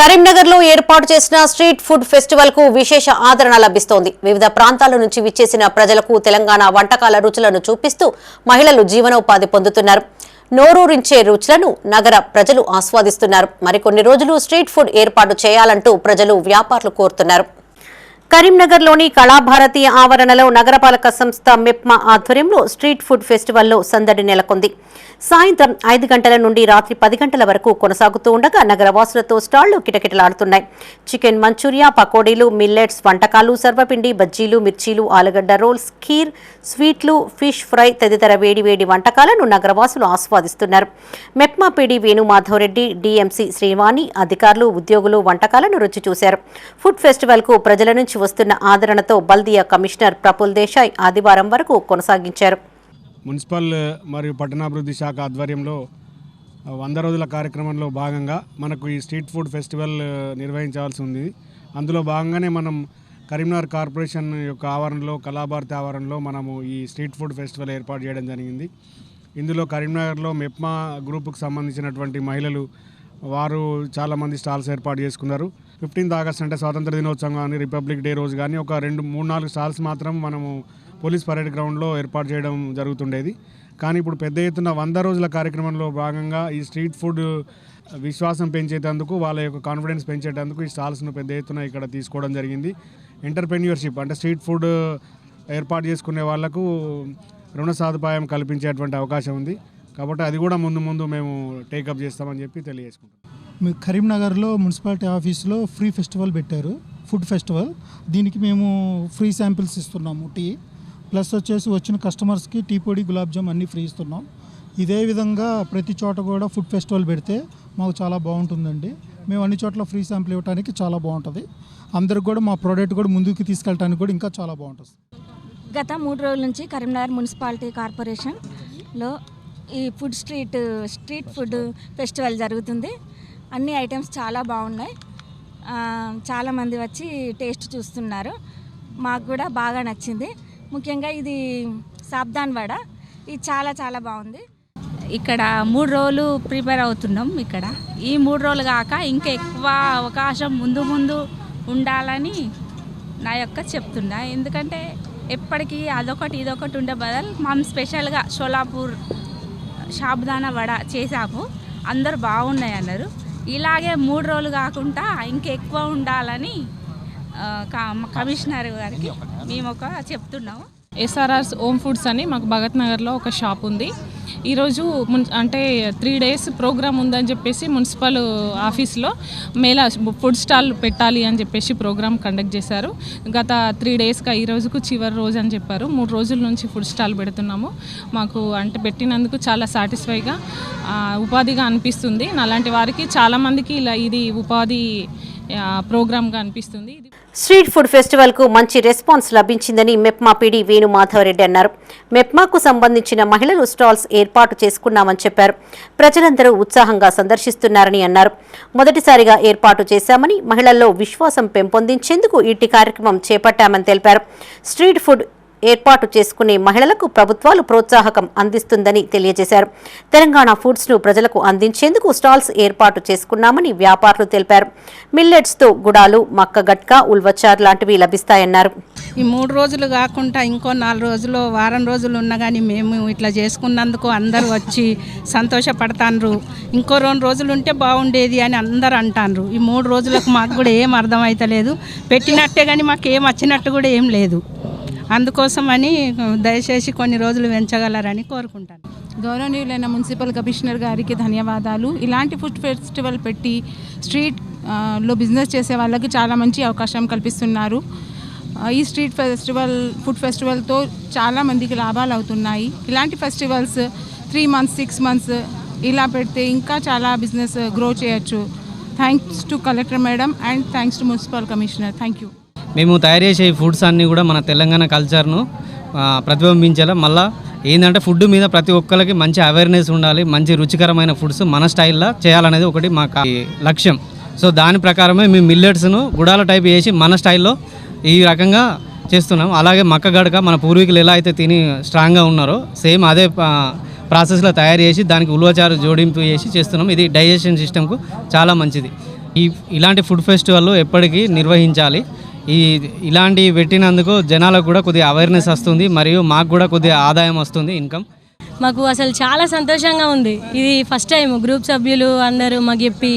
కరీంనగర్లో ఏర్పాటు చేసిన స్ట్రీట్ ఫుడ్ ఫెస్టివల్కు విశేష ఆదరణ లభిస్తోంది. వివిధ ప్రాంతాల నుంచి విచ్చేసిన ప్రజలకు తెలంగాణ వంటకాల రుచులను చూపిస్తూ మహిళలు జీవనోపాధి పొందుతున్నారు. నోరూరించే రుచులను నగర ప్రజలు ఆస్వాదిస్తున్నారు. మరికొన్ని రోజులు స్ట్రీట్ ఫుడ్ ఏర్పాటు చేయాలంటూ ప్రజలు వ్యాపారులు కోరుతున్నారు. కరీంనగర్లోని కళాభారతి ఆవరణలో నగరపాలక సంస్థ మెప్మా ఆధ్వర్యంలో స్ట్రీట్ ఫుడ్ ఫెస్టివల్లో సందడి నెలకొంది. సాయంత్రం ఐదు గంటల నుండి రాత్రి పది గంటల వరకు కొనసాగుతూ ఉండగా నగరవాసులతో స్టాళ్ళు కిటకిటలాడుతున్నాయి. చికెన్ మంచూరియా పకోడీలు మిల్లెట్స్ వంటకాలు సర్వపిండి బజ్జీలు మిర్చీలు ఆలుగడ్డ రోల్స్ ఖీర్ స్వీట్లు ఫిష్ ఫ్రై తదితర వేడివేడి వంటకాలను నగరవాసులు ఆస్వాదిస్తున్నారు. మెప్మా పీడి వేణుమాధవరెడ్డి డిఎంసీ శ్రీవాణి అధికారులు ఉద్యోగులు వంటకాలను రుచి చూశారు. ఫుడ్ ఫెస్టివల్కు ప్రజల నుంచి వస్తున్న ఆదరణతో బల్దియా కమిషనర్ ప్రఫుల్ దేశాయ్ ఆదివారం వరకు కొనసాగించారు. మున్సిపల్ మరియు పట్టణాభివృద్ధి శాఖ ఆధ్వర్యంలో వంద రోజుల కార్యక్రమంలో భాగంగా మనకు ఈ స్ట్రీట్ ఫుడ్ ఫెస్టివల్ నిర్వహించవలసి నిర్వహించాల్సి ఉంది. అందులో భాగంగానే మనం కరీంనగర్ కార్పొరేషన్ యొక్క ఆవరణలో కళాభారతి ఆవరణలో మనము ఈ స్ట్రీట్ ఫుడ్ ఫెస్టివల్ ఏర్పాటు చేయడం జరిగింది. ఇందులో కరీంనగర్లో మెప్మా గ్రూపుకు సంబంధించినటువంటి మహిళలు వారు చాలామంది స్టాల్స్ ఏర్పాటు చేసుకున్నారు. ఫిఫ్టీన్త్ ఆగస్ట్ అంటే స్వాతంత్ర దినోత్సవం కానీ రిపబ్లిక్ డే రోజు కానీ ఒక రెండు మూడు నాలుగు సార్స్ మాత్రం మనము పోలీస్ పరేడ్ గ్రౌండ్లో ఏర్పాటు చేయడం జరుగుతుండేది. కానీ ఇప్పుడు పెద్ద ఎత్తున వంద రోజుల కార్యక్రమంలో భాగంగా ఈ స్ట్రీట్ ఫుడ్ విశ్వాసం పెంచేటందుకు వాళ్ళ యొక్క కాన్ఫిడెన్స్ పెంచేటందుకు ఈ స్టాల్స్ను పెద్ద ఎత్తున ఇక్కడ తీసుకోవడం జరిగింది. ఎంటర్ప్రెన్యూర్షిప్ అంటే స్ట్రీట్ ఫుడ్ ఏర్పాటు చేసుకునే వాళ్ళకు రుణ సదుపాయం కల్పించేటువంటి అవకాశం ఉంది. కాబట్టి అది కూడా ముందు ముందు మేము టేకప్ చేస్తామని చెప్పి తెలియజేసుకుంటాం కరీంనగర్లో మున్సిపాలిటీ ఆఫీస్లో ఫ్రీ ఫెస్టివల్ పెట్టారు ఫుడ్ ఫెస్టివల్. దీనికి మేము ఫ్రీ శాంపిల్స్ ఇస్తున్నాము టీ. ప్లస్ వచ్చేసి వచ్చిన కస్టమర్స్కి టీ పొడి గులాబ్ జామ్ అన్నీ ఫ్రీ ఇస్తున్నాం. ఇదే విధంగా ప్రతి చోట కూడా ఫుడ్ ఫెస్టివల్ పెడితే మాకు చాలా బాగుంటుందండి. మేము అన్ని చోట్ల ఫ్రీ శాంపిల్ ఇవ్వడానికి చాలా బాగుంటుంది. అందరికి కూడా మా ప్రోడక్ట్ కూడా ముందుకు తీసుకెళ్ళడానికి కూడా ఇంకా చాలా బాగుంటుంది. గత మూడు రోజుల నుంచి కరీంనగర్ మున్సిపాలిటీ కార్పొరేషన్లో ఈ food street street food festival జరుగుతుంది. అన్ని ఐటమ్స్ చాలా బాగున్నాయి. చాలామంది వచ్చి టేస్ట్ చూస్తున్నారు. మాకు కూడా బాగా నచ్చింది. ముఖ్యంగా ఇది సాబ్దాన్ వడ. ఇది చాలా చాలా బాగుంది. ఇక్కడ మూడు రోజులు ప్రిపేర్ అవుతున్నాం ఇక్కడ. ఈ మూడు రోజులు కాక ఇంకా ఎక్కువ అవకాశం ముందు ముందు ఉండాలని నా యొక్క చెప్తున్నా. ఎందుకంటే ఎప్పటికీ అదొకటి ఇదొకటి ఉండే బదులు మనం స్పెషల్గా షోలాపూర్ షాబ్దానా వడ చేసాము అందరు బాగున్నాయి అన్నారు. ఇలాగే మూడు రోజులు కాకుండా ఇంకెక్కువ ఉండాలని క- కమిషనర్ గారికి మేము ఒక చెప్తున్నాము. ఎస్ఆర్ఆర్స్ ఓమ్ ఫుడ్స్ అని మాకు భగత్ నగర్లో ఒక షాప్ ఉంది. ఈరోజు మున్ అంటే త్రీ డేస్ ప్రోగ్రామ్ ఉందని చెప్పేసి మున్సిపల్ ఆఫీస్లో మేళా ఫుడ్ స్టాల్ పెట్టాలి అని చెప్పేసి ప్రోగ్రామ్ కండక్ట్ చేశారు. గత త్రీ డేస్గా ఈ రోజుకు చివరి రోజు అని చెప్పారు. మూడు రోజుల నుంచి ఫుడ్ స్టాల్ పెడుతున్నాము. మాకు అంటే పెట్టినందుకు చాలా సాటిస్ఫైగా ఉపాధిగా అనిపిస్తుంది. అలాంటి వారికి చాలామందికి ఇలా ఇది ఉపాధి ప్రోగ్రామ్గా అనిపిస్తుంది. స్ట్రీట్ ఫుడ్ ఫెస్టివల్కు మంచి రెస్పాన్స్ లభించిందని మెప్మా పీడి వేణు మాధవరెడ్డి అన్నారు. మెప్మాకు సంబంధించిన మహిళలు స్టాల్స్ ఏర్పాటు చేసుకున్నామని చెప్పారు. ప్రజలందరూ ఉత్సాహంగా సందర్శిస్తున్నారని అన్నారు. మొదటిసారిగా ఏర్పాటు చేశామని మహిళల్లో విశ్వాసం పెంపొందించేందుకు ఇట్టి కార్యక్రమం చేపట్టామని తెలిపారు. స్ట్రీట్ ఫుడ్ ఏర్పాటు చేసుకునే మహిళలకు ప్రభుత్వాలు ప్రోత్సాహకం అందిస్తుందని తెలియజేశారు. తెలంగాణ ఫుడ్స్ను ప్రజలకు అందించేందుకు స్టాల్స్ ఏర్పాటు చేసుకున్నామని వ్యాపారులు తెలిపారు. మిల్లెట్స్తో గుడాలు మక్క గట్క ఉల్వచార్ లాంటివి లభిస్తాయన్నారు. ఈ మూడు రోజులు కాకుండా ఇంకో నాలుగు రోజులు వారం రోజులు ఉన్నా కానీ మేము ఇట్లా చేసుకున్నందుకు అందరూ వచ్చి సంతోషపడతాన్రు. ఇంకో రెండు రోజులు ఉంటే బాగుండేది అని అందరు అంటాండ్రు ఈ మూడు రోజులకు మాకు కూడా ఏం అర్థమైతలేదు పెట్టినట్టే కానీ మాకు ఏం వచ్చినట్టు కూడా ఏం లేదు. అందుకోసమని దయచేసి కొన్ని రోజులు పెంచగలరని కోరుకుంటాను. గౌరవనీయులైన మున్సిపల్ కమిషనర్ గారికి ధన్యవాదాలు. ఇలాంటి ఫుడ్ ఫెస్టివల్ పెట్టి స్ట్రీట్లో బిజినెస్ చేసే వాళ్ళకి చాలా మంచి అవకాశం కల్పిస్తున్నారు. ఈ స్ట్రీట్ ఫెస్టివల్ ఫుడ్ ఫెస్టివల్తో చాలా మందికి లాభాలు అవుతున్నాయి. ఇలాంటి festivals three months six months ఇలా పెడితే ఇంకా చాలా బిజినెస్ గ్రో చేయొచ్చు. Thanks to collector madam and thanks to municipal commissioner. Thank you. మేము తయారు చేసే ఈ ఫుడ్స్ అన్నీ కూడా మన తెలంగాణ కల్చర్ను ప్రతిబింబించేలా మళ్ళీ ఏంటంటే ఫుడ్ మీద ప్రతి ఒక్కరికి మంచి అవేర్నెస్ ఉండాలి మంచి రుచికరమైన ఫుడ్స్ మన స్టైల్లో చేయాలనేది ఒకటి మా లక్ష్యం. సో దాని ప్రకారమే మేము మిల్లెట్స్ను గుడాల టైప్ చేసి మన స్టైల్లో ఈ రకంగా చేస్తున్నాం. అలాగే మక్క గడక మన పూర్వీకులు ఎలా అయితే తిని స్ట్రాంగ్గా ఉన్నారో సేమ్ అదే ప్రాసెస్లో తయారు చేసి దానికి ఉలవచారు జోడింపు చేసి చేస్తున్నాం. ఇది డైజెషన్ సిస్టమ్కు చాలా మంచిది. ఈ ఇలాంటి ఫుడ్ ఫెస్టివల్ ఎప్పటికీ నిర్వహించాలి. ఈ ఇలాంటివి పెట్టినందుకు జనాలకు కూడా కొద్దిగా అవేర్నెస్ వస్తుంది మరియు మాకు కూడా కొద్దిగా ఆదాయం వస్తుంది ఇన్కమ్ మాకు అసలు చాలా సంతోషంగా ఉంది. ఇది ఫస్ట్ టైం గ్రూప్ సభ్యులు అందరూ మాకు చెప్పి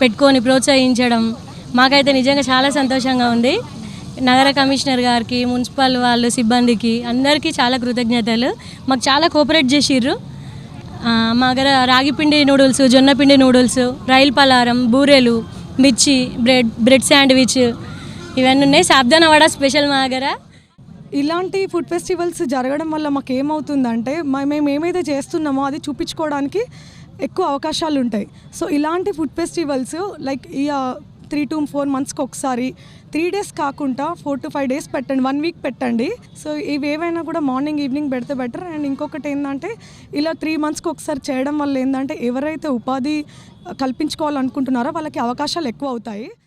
పెట్టుకొని ప్రోత్సహించడం మాకైతే నిజంగా చాలా సంతోషంగా ఉంది. నగర కమిషనర్ గారికి మున్సిపల్ వాళ్ళు సిబ్బందికి అందరికీ చాలా కృతజ్ఞతలు. మాకు చాలా కోఆపరేట్ చేసిర్రు. మా దగ్గర రాగిపిండి నూడిల్స్ జొన్నపిండి నూడిల్స్ రైల్ పలారం బూరెలు మిర్చి బ్రెడ్ బ్రెడ్ శాండ్విచ్ ఇవన్నీ ఉన్నాయి. సాబ్దాన స్పెషల్ మా దగ్గర. ఇలాంటి ఫుడ్ ఫెస్టివల్స్ జరగడం వల్ల మాకు ఏమవుతుందంటే మేము ఏమైతే చేస్తున్నామో అది చూపించుకోవడానికి ఎక్కువ అవకాశాలు ఉంటాయి. సో ఇలాంటి ఫుడ్ ఫెస్టివల్స్ లైక్ ఈ త్రీ టు ఫోర్ మంత్స్కి ఒకసారి త్రీ డేస్ కాకుండా ఫోర్ టు ఫైవ్ డేస్ పెట్టండి వన్ వీక్ పెట్టండి. సో ఇవి ఏవైనా కూడా మార్నింగ్ ఈవినింగ్ పెడితే బెటర్ అండ్ ఇంకొకటి ఏంటంటే ఇలా త్రీ మంత్స్కి ఒకసారి చేయడం వల్ల ఏంటంటే ఎవరైతే ఉపాధి కల్పించుకోవాలనుకుంటున్నారో వాళ్ళకి అవకాశాలు ఎక్కువ అవుతాయి.